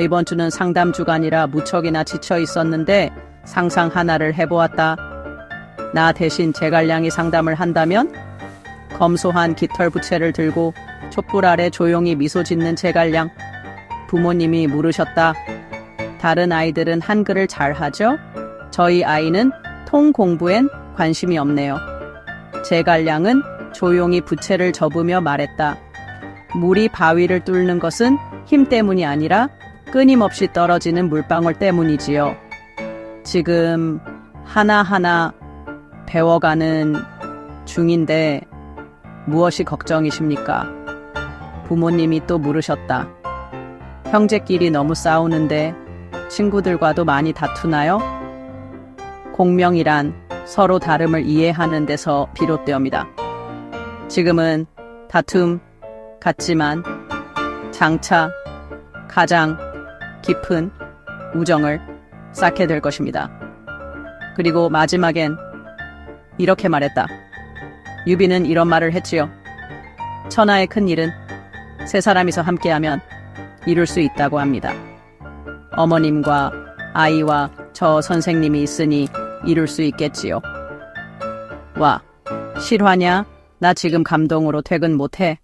이번 주는 상담 주간이라 무척이나 지쳐 있었는데 상상 하나를 해보았다. 나 대신 제갈량이 상담을 한다면? 검소한 깃털 부채를 들고 촛불 아래 조용히 미소 짓는 제갈량. 부모님이 물으셨다. 다른 아이들은 한글을 잘 하죠? 저희 아이는 통 공부엔 관심이 없네요. 제갈량은 조용히 부채를 접으며 말했다. 물이 바위를 뚫는 것은 힘 때문이 아니라 끊임없이 떨어지는 물방울 때문이지요. 지금 하나하나 배워가는 중인데 무엇이 걱정이십니까? 부모님이 또 물으셨다. 형제끼리 너무 싸우는데 친구들과도 많이 다투나요? 공명이란 서로 다름을 이해하는 데서 비롯되옵니다. 지금은 다툼 같지만 장차 가장 깊은 우정을 쌓게 될 것입니다. 그리고 마지막엔 이렇게 말했다. 유비는 이런 말을 했지요. 천하의 큰 일은 세 사람이서 함께하면 이룰 수 있다고 합니다. 어머님과 아이와 저 선생님이 있으니 이룰 수 있겠지요. 와, 실화냐? 나 지금 감동으로 퇴근 못해.